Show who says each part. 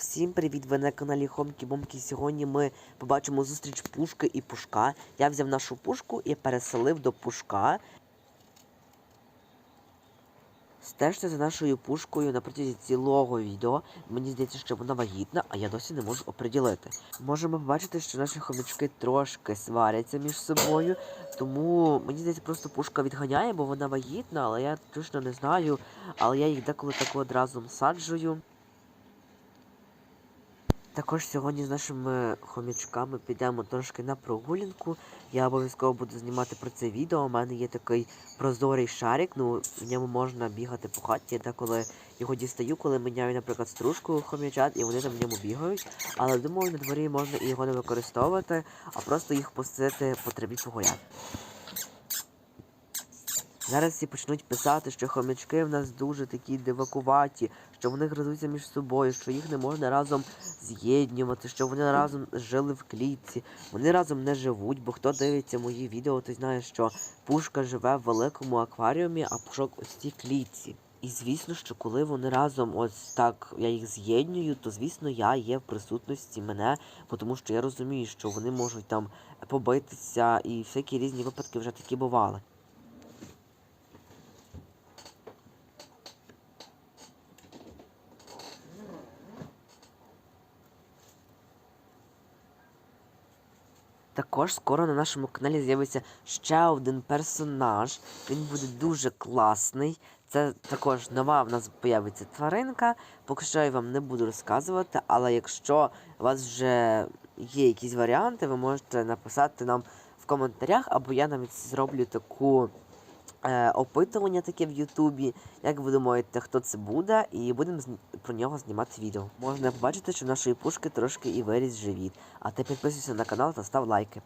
Speaker 1: Всім привіт! Ви на каналі Хомкі Бомкі. Сьогодні ми побачимо зустріч пушки і пушка. Я взяв нашу пушку і переселив до пушка. Стежте за нашою пушкою на протязі цілого відео. Мені здається, що вона вагітна, а я досі не можу оприділити. Можемо побачити, що наші хомячки трошки сваряться між собою, тому мені здається, просто пушка відганяє, бо вона вагітна, але я точно не знаю. Але я їх деколи так одразу саджую. Також сьогодні з нашими хомячками підемо трошки на прогулянку. Я обов'язково буду знімати про це відео. У мене є такий прозорий шарик, ну в ньому можна бігати по хаті. Я деколи його дістаю, коли міняю, наприклад, стружку хомячат, і вони там в ньому бігають. Але думаю, на дворі можна і його не використовувати, а просто їх пустити по траві погуляти. Зараз всі почнуть писати, що хомячки в нас дуже такі дивакуваті, що вони гризуться між собою, що їх не можна разом з'єднювати, що вони разом жили в клітці. Вони разом не живуть, бо хто дивиться мої відео, той знає, що пушка живе в великому акваріумі, а пушок ось цій клітці. І звісно, що коли вони разом ось так я їх з'єднюю, то звісно я є в присутності мене, тому що я розумію, що вони можуть там побитися, і всякі різні випадки вже такі бували. Також скоро на нашому каналі з'явиться ще один персонаж. Він буде дуже класний. Це також нова в нас появиться тваринка. Поки що я вам не буду розказувати, але якщо у вас вже є якісь варіанти, ви можете написати нам в коментарях, або я навіть зроблю таку е, опитування таке в Ютубі. Як ви думаєте, хто це буде, і будемо про нього знімати відео. Можна побачити, що в нашої пушки трошки і виріс живіт. А ти підписуйся на канал та став лайки.